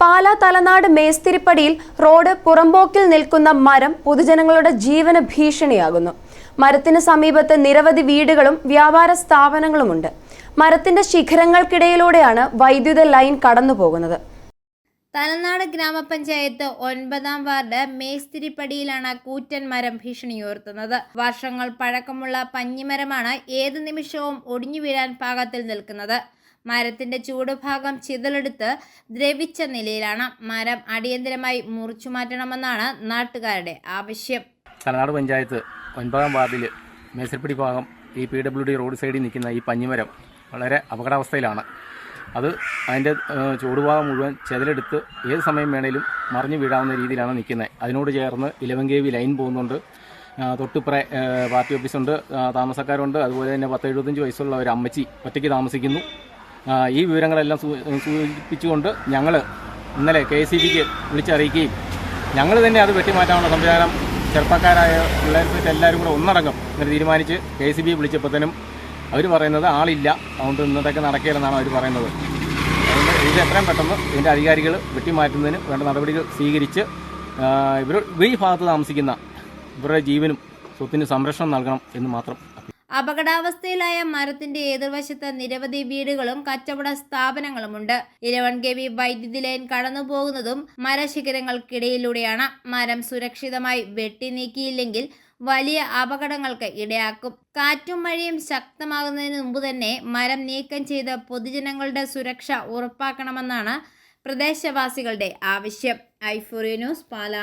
പാലാ തലനാട് മേസ്തിരിപ്പടിയിൽ റോഡ് പുറമ്പോക്കിൽ നിൽക്കുന്ന മരം പൊതുജനങ്ങളുടെ ജീവന ഭീഷണിയാകുന്നു. മരത്തിന് സമീപത്ത് നിരവധി വീടുകളും വ്യാപാര സ്ഥാപനങ്ങളുമുണ്ട്. മരത്തിന്റെ ശിഖരങ്ങൾക്കിടയിലൂടെയാണ് വൈദ്യുത ലൈൻ കടന്നുപോകുന്നത്. തലനാട് ഗ്രാമപഞ്ചായത്ത് ഒൻപതാം വാർഡ് മേസ്തിരിപ്പടിയിലാണ് കൂറ്റൻ മരം ഭീഷണിയുയർത്തുന്നത് വർഷങ്ങൾ പഴക്കമുള്ള പഞ്ഞിമരമാണ് ഏത് നിമിഷവും ഒടിഞ്ഞു വീഴാൻ പാകത്തിൽ നിൽക്കുന്നത്. മരത്തിന്റെ ചൂടുഭാഗം ചിതലെടുത്ത് ദ്രവിച്ച നിലയിലാണ് മരം അടിയന്തരമായി മുറിച്ചു മാറ്റണമെന്നാണ് നാട്ടുകാരുടെ ആവശ്യം. തലനാട് പഞ്ചായത്ത് ഒൻപതാം വാർഡിൽ മേസിൽപ്പിടി ഭാഗം ഈ പി ഡബ്ല്യു ഡി റോഡ് സൈഡിൽ നിൽക്കുന്ന ഈ പഞ്ഞിമരം വളരെ അപകടാവസ്ഥയിലാണ്. അത് അതിന്റെ ചൂടുഭാഗം മുഴുവൻ ചെതലെടുത്ത് ഏത് സമയം വേണേലും മറിഞ്ഞു വീഴാവുന്ന രീതിയിലാണ് നിൽക്കുന്നത്. അതിനോട് ചേർന്ന് ഇലവൻ കെ വി ലൈൻ പോകുന്നുണ്ട് ഏഹ്, പാർട്ടി ഓഫീസുണ്ട് താമസക്കാരുണ്ട്. അതുപോലെ തന്നെ പത്ത് എഴുപത്തഞ്ച് വയസ്സുള്ള ഒരു അമ്മച്ചി ഒറ്റയ്ക്ക് താമസിക്കുന്നു. ഈ വിവരങ്ങളെല്ലാം സൂചിപ്പിച്ചുകൊണ്ട് ഞങ്ങൾ ഇന്നലെ കെ എസ് സി ബിക്ക് വിളിച്ചറിയിക്കുകയും ഞങ്ങൾ തന്നെ അത് വെട്ടിമാറ്റാനുള്ള സംവിധാനം ചെറുപ്പക്കാരായ പിള്ളേർക്ക് എല്ലാവരും കൂടെ ഒന്നടങ്കം ഇങ്ങനെ തീരുമാനിച്ച് കെ സി ബി വിളിച്ചപ്പോഴത്തേനും അവർ പറയുന്നത് ആളില്ല അതുകൊണ്ട് ഇന്നത്തേക്ക് നടക്കില്ലെന്നാണ് അവർ പറയുന്നത്. അതുകൊണ്ട് ഇത് എത്രയും പെട്ടെന്ന് ഇതിന്റെ അധികാരികൾ വെട്ടിമാറ്റുന്നതിന് വേണ്ട നടപടികൾ സ്വീകരിച്ച് ഇവർ ഈ ഭാഗത്ത് താമസിക്കുന്ന ഇവരുടെ ജീവനും സ്വത്തിന് സംരക്ഷണം നൽകണം എന്ന് മാത്രം അപകടാവസ്ഥയിലായ മരത്തിന്റെ എതിർവശത്ത് നിരവധി വീടുകളും കച്ചവട സ്ഥാപനങ്ങളുമുണ്ട്. ഇലവൻ കെ വി വൈദ്യുതി ലൈൻ കടന്നുപോകുന്നതും മരശിഖരങ്ങൾക്കിടയിലൂടെയാണ്. മരം സുരക്ഷിതമായി വെട്ടി നീക്കിയില്ലെങ്കിൽ വലിയ അപകടങ്ങൾക്ക് ഇടയാക്കും. കാറ്റും മഴയും ശക്തമാകുന്നതിന് മുമ്പ് തന്നെ മരം നീക്കം ചെയ്ത് പൊതുജനങ്ങളുടെ സുരക്ഷ ഉറപ്പാക്കണമെന്നാണ് പ്രദേശവാസികളുടെ ആവശ്യം. Euphoria news Pala.